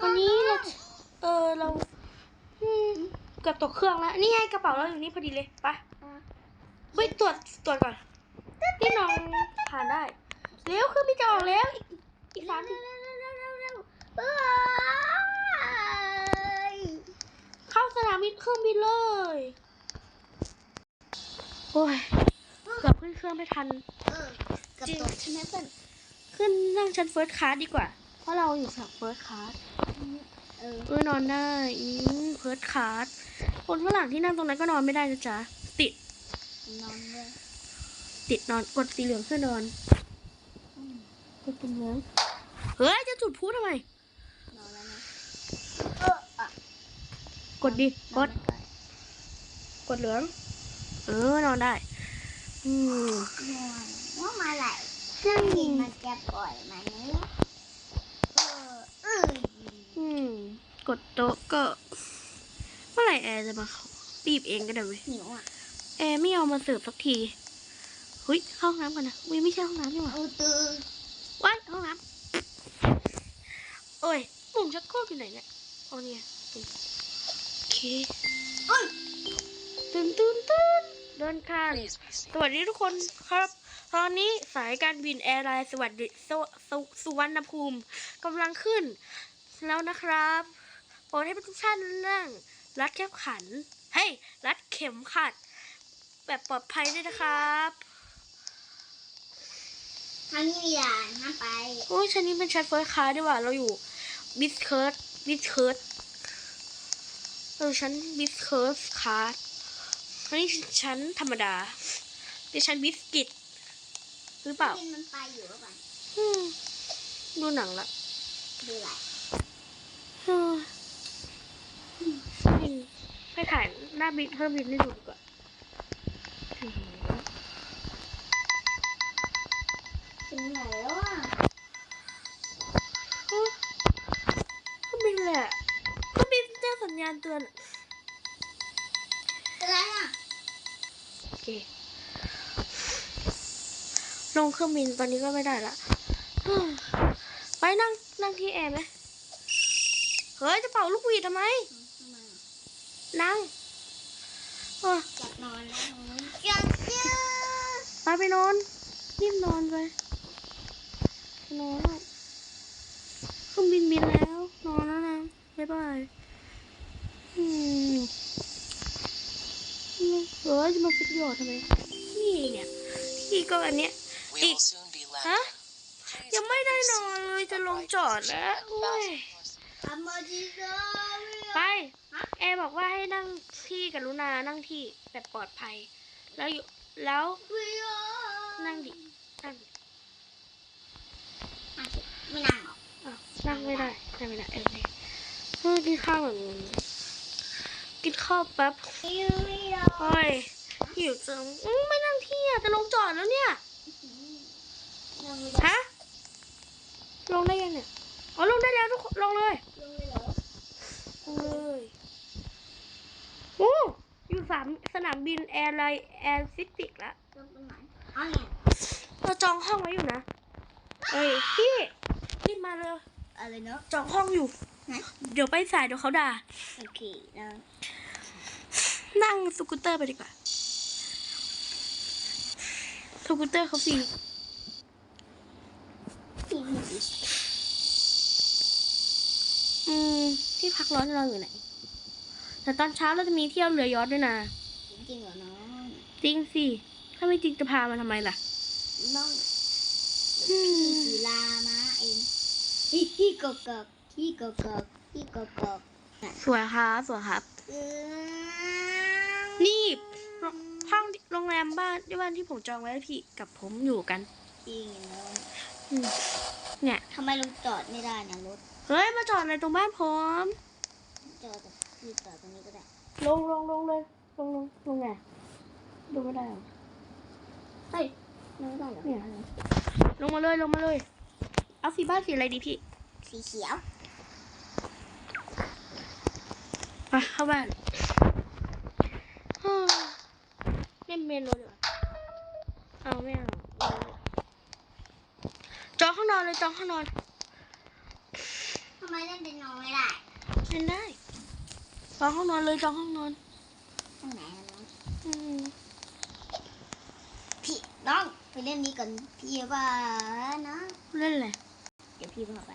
วันนี้เราเออเราอืมเกือบตกเครื่องแล้ว นี่ไงกระเป๋าเราอยู่นี่พอดีเลยไปเฮ้ยตรวจตรวจก่อนนี่น้องผ่านได้ เร็วเครื่องบินจะออกแล้ว อีกอีกสามสิบเอ้ยเข้าสนามบินเครื่องบินเลยโอ้ยเกือบขึ้นเครื่องไม่ทันเออกับตกใช่ไหมเพื่อนขึ้นนั่งชั้นเฟิร์สคลาสดีกว่าเพ ราะเราอยู่ฝั่งเฟิร์สคลาสเออเออนอนได้อืมเฟิร์สคลาสคนฝรั่งที่นั่งตรงนั้นก็นอนไม่ได้นะจ๊ะติด นอนเลยติดนอนกดสีเหลืองเพื่อนอนกดปุ่มเหลืองเฮ้ยจะจุดพลุทำไม นอนแล้วนะเอออะกดดิกดนอนไม่ไกดเหลือง เออนอนได้ อืมง่วงว่ามาไหลเครื่องบินมันจะปล่อยมาเนี้ยเออเอออื มกดโต๊ะก็เมื่อไหร่แอร์จะมาบีบเองก็ได้เว้ยหิวอะแอร์ไม่เอามาเสิร์ฟสักทีเฮ้ยเข้าห้องน้ำกันนะอุ้ยไม่ใช่ห้องน้ำนี่หว่าเออตื่นว้ายห้องน้ำโอ้ยปุ่มชักโครกอยู่ไหนเนี่ยอ๋อเนี่ยปุ่มโอเคเอ้ยตื่นตื่นตื่นเดินข้างสวัสดีทุกคนครับตอนนี้สายการบินแอร์ไลน์สวัสดีสวสวสุวรรณภูมิกำลังขึ้น แล้วนะครับโปรดให้ทุกท่านนั่งรัดเข็มขันเฮ้ยรัดเข็มขัด แบบปลอดภัยด้วยนะครับทางนี้มีด่านห้ามไปโอ้ยชั้นนี้เป็นชั้นเฟิร์สคลาสดีกว่าเราอยู่บิสเคิร์ดบิสเคิร์ดเออชั้นบิสเคิร์ดคลาสอันนี้ชั้นธรรมดาเป็นชั้นบิสกิตหรือเปล่าบินมันไปอยู่หรือเปล่าอืมดูหนังละดูไหลเอออืม ไปถ่ายหน้าบินเครื่องบินให้ดูดีกว่าอืมถึงไหนแล้วอะเอ้อเครื่องบินแหละเครื่องบินแจ้งสัญญาณเตือนอะไรอะโอเคลงเครื่องบินตอนนี้ก็ไม่ได้ละเฮ้ยไปนั่งนั่งที่แอร์ไหมเฮ้ยจะเป่าลูกหวีดทำไมทำไมอะ นั่งเอออยากนอนแล้วอยากเจอไปไปนอนรีบนอนไปไปนอนแล้วเครื่องบินบินแล้ว นอนแล้วนะบ๊ายบายอืมเฮ้ยจะมาฟิตหยอดทำไมนี่เนี่ยที่ก็อันเนี้ย We Ik- will soon be ฮะ landing. ยังไม่ได้นอนเลยจะลงจอดแล้วโอ้ยทำมาดีเลยไป แอร์บอกว่าให้นั่งที่กรุณานั่งที่แบบปลอดภัย แล้วอยู่แล้ววิโอนั่งดินั่งดิอะไม่นั่งหรอกอ้าวนั่งไม่ได้นั่งไม่ได้เออเนี่ยเออกินข้าวแบบนี้กินข้าวแป๊บวิโอโอ้ยหิวจังอื้อไม่นั่งที่อะจะลงจอดแล้วเนี่ยนั่งไม่ได้ฮะลงได้ยังเนี่ยอ๋อลงได้แล้วทุกคนลงเลยลงเลยเหรอลงเลยโอ้อยู่ สามสนามบินแอร์ไลน์แอร์ซิติกแล้วลงตรงไหนอ๋อเนี่ยเราจองห้องไว้อยู่นะเอ้ยพี่รีบมาเลยอะไรเนาะจองห้องอยู่ไหนเดี๋ยวไปสายเดี๋ยวเขาด่า โอเคนะนั่งสกูตเตอร์ไปดีกว่าสกูตเตอร์เขาฟรีที่หนูอืมที่พักร้อนเราอยู่ไหน แต่ตอนเช้าเราจะมีเที่ยวเรือยอชต์ด้วยนะจริงเหรอน้องจริงสิ ถ้าไม่จริงจะพามาทำไมล่ะ น้องอืมพี่ศิลามาเองฮิฮิกกกฮิกกกฮิกกกสวยครับสวยครับเออนี่ห้องโรงแรมบ้านที่บ้านที่ผมจองไว้ให้พี่กับผมอยู่กันจริงเหรออืมเนี่ยทำไมลงจอดไม่ได้นะรถ เฮ้ย มาจอดอะไรตรงบ้านผมจอด ที่จอดตรงนี้ก็ได้ ลงลงลงเลยลงลงลงไงดูไม่ได้หรอเฮ้ยไม่ได้เหรอเนี่ยลงมาเลยลงมาเลย เอาสีบ้านสีอะไรดีพี่ สีเขียวไปเข้าบ้านฮ่าเล่นเมนูดีกว่าเอาไม่เอาจองห้องนอนเลยจองห้องนอนทำไมมเล่นเป็นน้องไม่ได้เล่นได้ จองห้องนอนเลยจองห้องนอนตรงไหนอะน้องอืมพี่น้องไปเล่นนี้ก่อนพี่ว่านะเล่นเลยเดี๋ยวพี่พาไป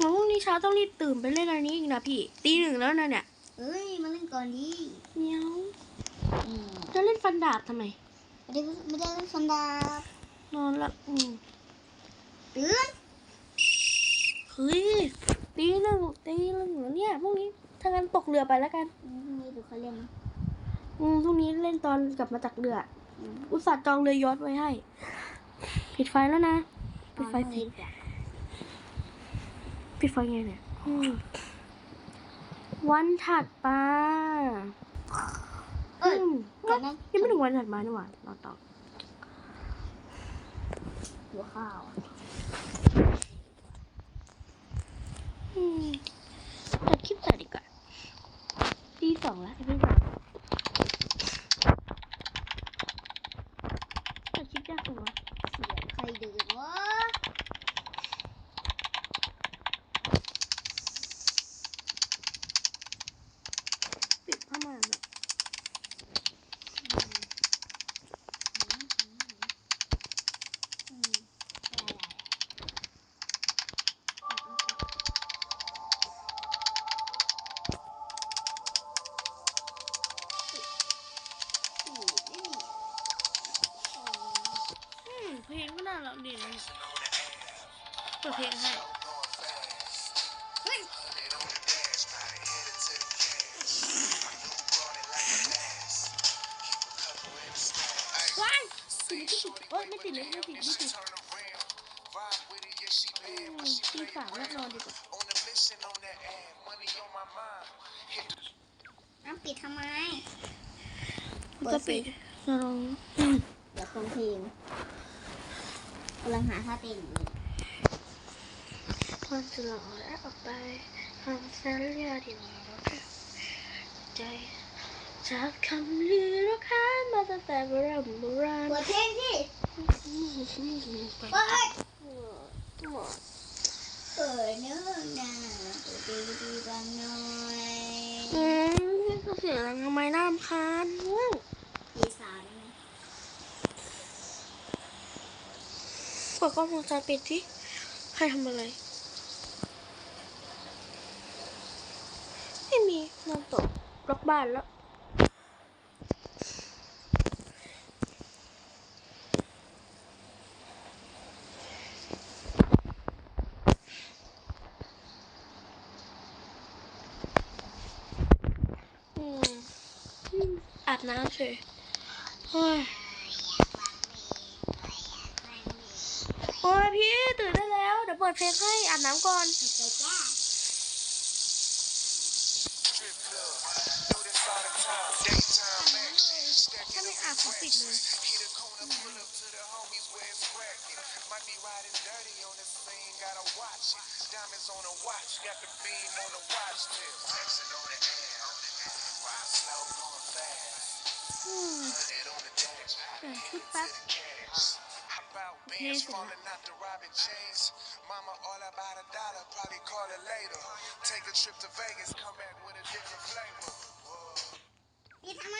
งั้นพรุ่งนี้เช้าต้องรีบตื่นไปเล่นอันนี้อีกนะพี่ตีหนึ่งแล้วนะเนี่ยเอ้ยมาเล่นก่อนดีเมียวอืมจะเล่นฟันดาบทำไมไม่ได้ไม่ได้เล่นฟันดาบนอนละอืมตื่นเฮ้ยตีหนึ่งตีหนึ่งแล้วเนี่ยพรุ่งนี้ ถ้างั้นตกเรือไปแล้วกันอืมพรุ่งนี้ดูเขาเล่นนะอืมพรุ่งนี้เล่นตอนกลับมาจากเรือ อืมอุตส่าห์จองเรือยอชต์ไว้ให้ ปิดไฟแล้วนะ ปิดไฟพรุ่งสินี้ดีกว่าปิดไฟไงเนี่ยอืมวันถัดมาเอ้ยอืมก่อนนะยังไม่ถึงวันถัดมานี่หว่าเราต่อ หัวข้าวอืมตัดคลิปต่อดีกว่า ตีสองแล้วไอ้พี่บอกตัดคลิปยากจังวะเสียงใครเดือวะ อืมตีสามแล้วนอนดีกว่าน้ำปิดทำไมมันจะปิดจะลองอืมเดี๋ยวฟังเพลงกำลังหาท่าเต้นอยู่พอจะหล่อแล้วออกไปทำสัญญาที่ว่าเราแค่ใจจากคำลือเราค้านมาตั้งแต่โบราณโบราณเปิดเพลงสิ อืมอืมอืมไปเนื้อหนาเปิดเพลงดีกันหน่อยอืมนี่ก็เสียงอะไรทำไมน้ำคาญอืมดีสามนะเปิดกล้องวงจรปิดที่ใครทำอะไร ไม่มีนอนตกล็อกบ้านแล้ว อืมอืม อาบน้ำเฉยเฮ้ยโอ้ยพี่ตื่นได้แล้ว เดี๋ยวเปิดเพลงให้อาบน้ำก่อนถ้าไม่อาบเขาปิดเลยอืมเปลี่ยน ชุดแป๊บ Bands falling out the Robin Chains. Mama all about a dollar, probably call it later. Take a trip to Vegas, come back with a different flavor. พี่ทำไม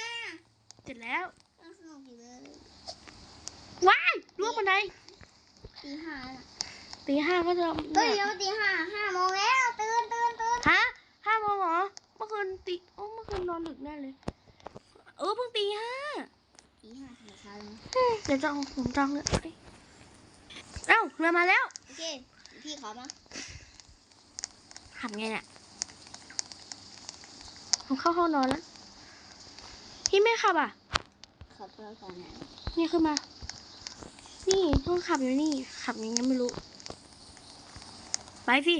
เสร็จแล้วต้องสนุกอยู่เลยว้ายล่วงบันไดตีห้าแล้วตีห้าก็จะเฮ้ยเดี๋ยวตีห้าห้าโมงแล้ว ตื่นตื่นตื่นฮะห้าโมงเหรอ เมื่อคืนตีโอ้เมื่อคืนนอนดึกแน่เลยเออเพิ่ง ตีห้าตีห้าถึงเช้าเลยนะอืมเดี๋ยวจองผมจองเลยเอาดิเอ้าเรือมาแล้ว โอเค พี่ขอมาหันไงเนี่ยผมเข้าห้องนอนแล้ว พี่ไม่ขับอะ ขับรถก่อนนะนี่ขึ้นมา นี่ห้องขับอยู่นี่ ขับยังไงไม่รู้ ไปสิ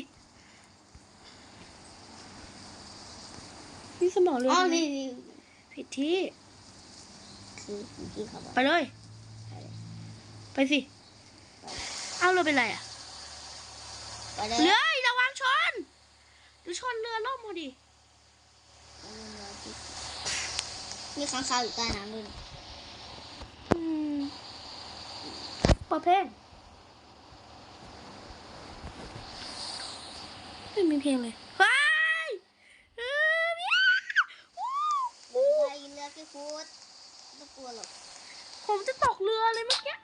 นี่สมองเรืออ๋อใช่ไหมนี่นี่ผิดที่ คือพี่ขอมาไปเลย ไปสิ เอาเรือเป็นไรอะไปเลยเรือระวังชนเดี๋ยวชนเรือล่มพอดีมีค้างคาวอยู่ใต้น้ำด้วยอืมเปิดเพลงไม่มีเพลงเลยว้ายเออเนี่ยวู้ เรื วู้ อเรือกี่ฟุตไม่ กลัวหรอก ผมจะตกเรือเลยเมื่อกี้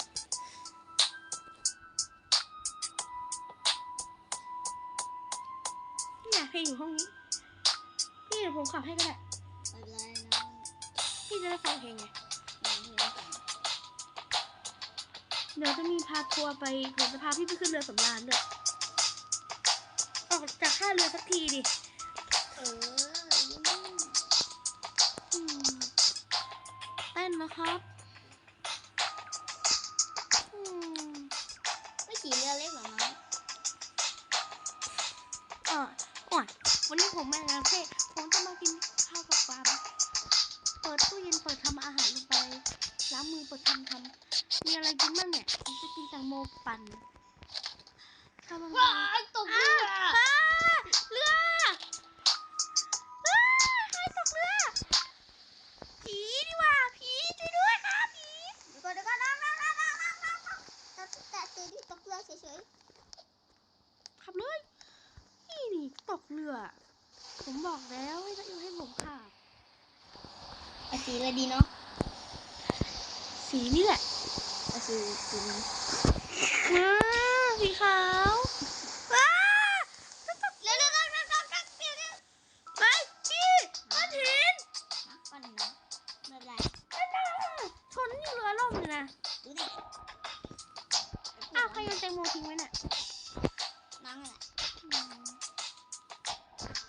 เนี่ยเพลงอยู่ห้องนี้ พี่เดี๋ยวผมขับให้ก็ได้ไปเลยน้องพี่จะได้ฟังเพลงไงน้องเรือกันเดี๋ยวจะมีพาทัวร์ไปผมจะพาพี่ไปขึ้นเรือสำราญด้วย ออกจากท่าเรือสักทีดิ เอออื นนะครับอืมไม่ขี่เรือเล็กเหรอน้องอะอ่อนวันนี้ผมมางานเทศผมจะมากินข้าวกับปลาเปิดตู้เย็นเปิดทำอาหารลงไปล้างมือเปิดทำทำมีอะไรกินบ้างเนี่ยผมจะกินแตงโมปั่นทำอะไรว้ายตกเรืออะอะเรือ ตกเรือ ผมบอกแล้วให้จะให้ผมขับๆเอาสีอะไรดีเนาะสีนี่แหละเอาสีสีนี้ว้าสีขาว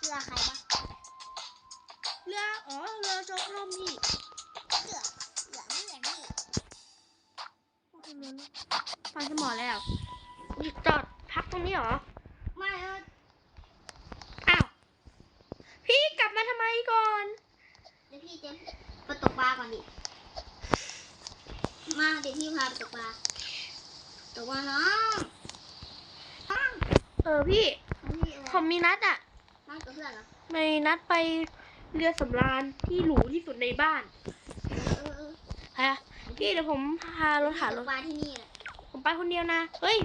เรือใครบ้างเรือ อ๋อ เรือโจกล่มนี่เรือเรือนี่อย่างนี้โอ้ยเรือล่มฟังสมอแล้วนี่จอดพักตรงนี้เหรอ ไม่เอออ้าว พี่กลับมาทำไมก่อน เดี๋ยวพี่จะไปตกปลาก่อนดิ มาเดี๋ยวพี่พาไปตกปลาตกปลาน้องน้องเออพี่พี่อะไรผมมีนัดอะน้องกับ เพื่อนเหรอไม่นัดไปเรือสำราญที่หรูที่สุดในบ้านเออเออฮะพี่เดี๋ยวผมพารถหารตถกปลาที่นี่แหละผมไปคนเดียวนะ เฮ้ย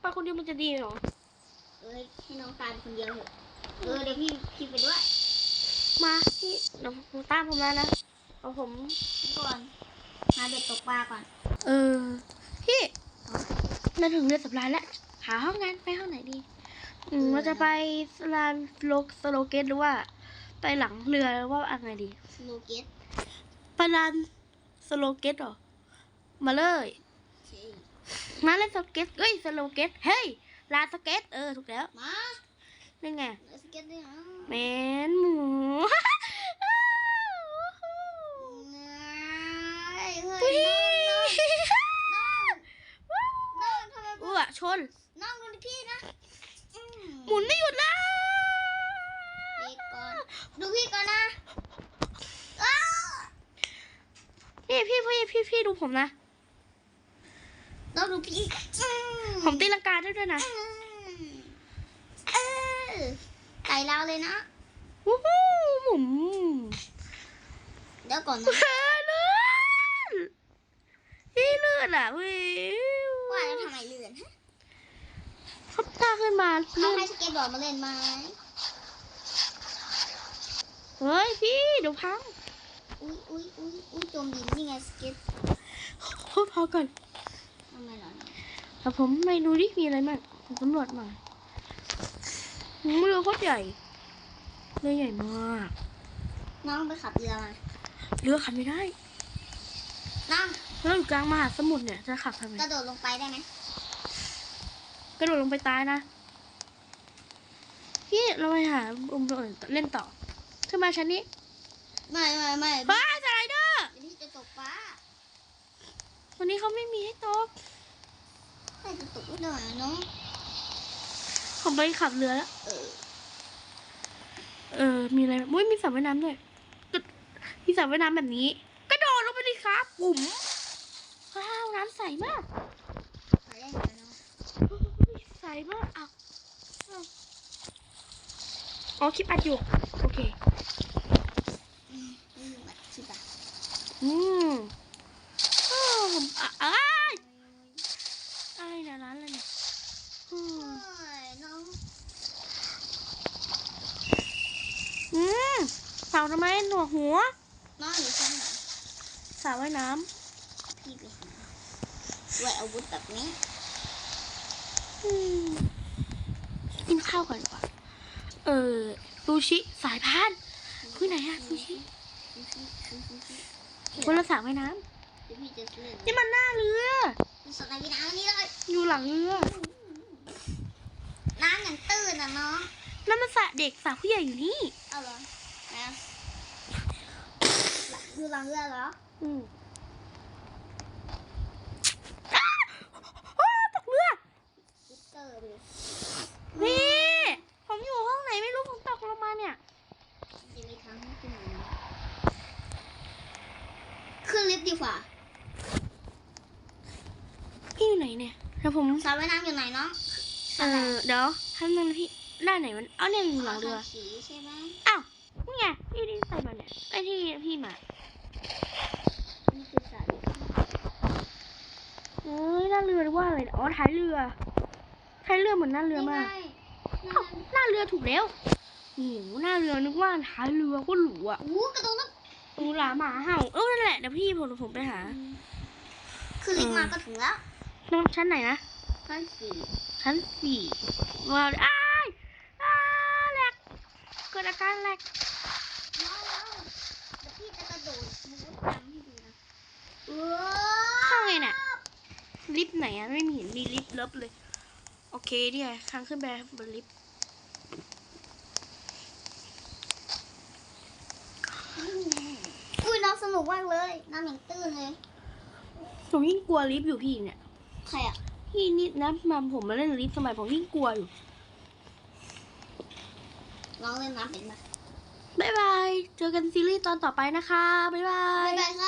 ไปคนเดียวมันจะดีเหรอ เออให้น้องตายเป็นคนเดียวเถอะเออเดี๋ยวพี่พี่ไปด้วยมาพี่เดี๋ยวผมตามผมมานะเอาผม ก่อนหาเด็กตกปลาก่อนเออ พี่มาถึงเรือสำราญแล้ว หาห้องงานไปห้องไหนดีอืม เราจะไปสลานโลกสโลเกตหรือว่าไปหลังเรือหรือว่าอะไรดีสโลเกตไปลานสโลเกตเหรอ มาเลยใช่มาเล่นสเก็ตเอ้ยสโลเกตเฮ้ยลานสเก็ต เออ ถูกแล้ว มานี่ไงเล่นสเก็ตด้วยนะแมนหมูเฮ้ยเฮ้อุ๊ยยน้องน้องทำไมอ้วชนน้องดูพี่นะอื มหมุนไม่หยุดเลยเด็กก่อนดูพี่ก่อนนะอ้าวนี่พี่พี่พี่พี่ดูผมนะต้องดูพี่อืผมตีลังกาได้ด้วยนะอืมเออไก่เราเลยนะวู้ฮู้หมุนเดี๋ยวก่อนนะเฮ้ยเลื่อนพี่เลื่อนอะวิว่าแล้วทำไมเลื่อนฮะ เขาตาขึ้นมาเอาเลื่อนให้สเก็ตบอร์ดมาเล่นไหมเฮ้ยพี่เดี๋ยวพังอุ้ยอุ้ยอุ้ยอุ้ยจมดินนี่ไงสเก็ตพูดพอก่อนทำไมเหรอเนี่ยแต่ผมไม่ดูดิมีอะไรบ้างผมตำรวจมาเรือโคตรใหญ่เรือใหญ่มากน้องไปขับเรือมาเรือขับไม่ได้น้อง เรืออยู่กลางมหาสมุทรเนี่ยจะขับทำไมกระโดดลงไปได้ไหมก ระโดดลงไปตายนะพี่เราไปหาอุมอื่นเล่นต่อขึ้นมาชั้นนี้ไม่ไม่ไม่เฮ้ยสไลเดอร์เดี๋ยวพี่จะตกปลาวันนี้เขาไม่มีให้ตกให้จะตกไม่ได้เนาะผมไปขับเรือแล้วเออเออ มีอะไรมุ้ยมีสระว่ายน้ำด้วยกระมีสระว่ายน้ำแบบนี้ กระโดดลงไปดิครับบุ๋มว้าวน้ำใสมาก ส่มากอะอ๋อคลิปอัดอยู่ โอเคอืมอ้าอ้ายอ้ายนะร้านอะไรเนี่ยอืมอืมสาวทำไมหนวกหัวน้องอยู่ที่ไหนสาวว่ายน้ำพี่ไปหาด้วยอาวุธแบบนี้ กินข้าวก่อนดีกว่า เออซูชิสายพานคือไหนอะซูชิคนละสระว่ายน้เดี๋ยวพี่จะเล่นำนี่มันหน้าเรือสไลด์น้ำนี่เลยอยู่หลังเรือ น้ำอย่างตื้นอะน้องนั่นมันสระเด็กสระผู้ใหญ่อยู่นี่เอาเหรอนะอยู่หลังเรือเหรอ อืมอ้าอ้าตกเรือ ซิสเตอร์ไปเลยนี่ผมอยู่ห้องไหนไม่รู้ผมตกลงมาเนี่ยจะมีทางให้ขึ้นมาขึ้นลิฟต์ดีกว่าพี่อยู่ไหนเนี่ยแล้วผมสระว่ายน้ำอยู่ไหนน้องเออเดี๋ยวท่านนึงนะพี่ด้านไหนมันเอาเนี่ยอยู่หลังเรือสีใช่ไหมอ้าวนี่ไงพี่ที่ใส่มาเนี่ยไอ้ที่พี่มานี่คือสระเอ้ยหน้าเรือหรือว่าอะไรอ๋อท้ายเรือ ท้ายเรือเหมือนหน้าเรือมากนี่ไงอ้าวหน้าเรือถูกแล้วโอ้โหหน้าเรือนึกว่าท้ายเรือก็หรูอะโอ้กระโดดน้อูหลาหมาเห่าเออนั่นแหละเดี๋ยวพี่ผมผมไปหาำขึ้นลิฟต์มาก็ถึงแล้วน้องชั้นไหนนะขั้นสี่ชั้นสี่ว้าวอ้ายอ้าแหลกเกิดอาการแหลกน้องน้องเดี๋ยวพี่จะกระโดดมูดตามให้ดูนะเอเข้าไงน่ะลิฟต์ไหนอะไม่มีเห็นมีลิฟต์เลิฟเลย โอเคเนี่ยทางขึ้นไปบนลิฟต์อุ้ยน้องสนุกมากเลยน้ำอย่างตื้นเลยผมยิ่งกลัวลิฟต์อยู่พี่เนี่ย ใครอะ พี่นี่นะมาผมมาเล่นลิฟต์สมัยผมยิ่งกลัวอยู่ น้องเล่นน้ำเป็นไหมบ๊ายบาย เจอกันซีรีส์ตอนต่อไปนะคะ บ๊ายบาย บ๊ายบายค่ะ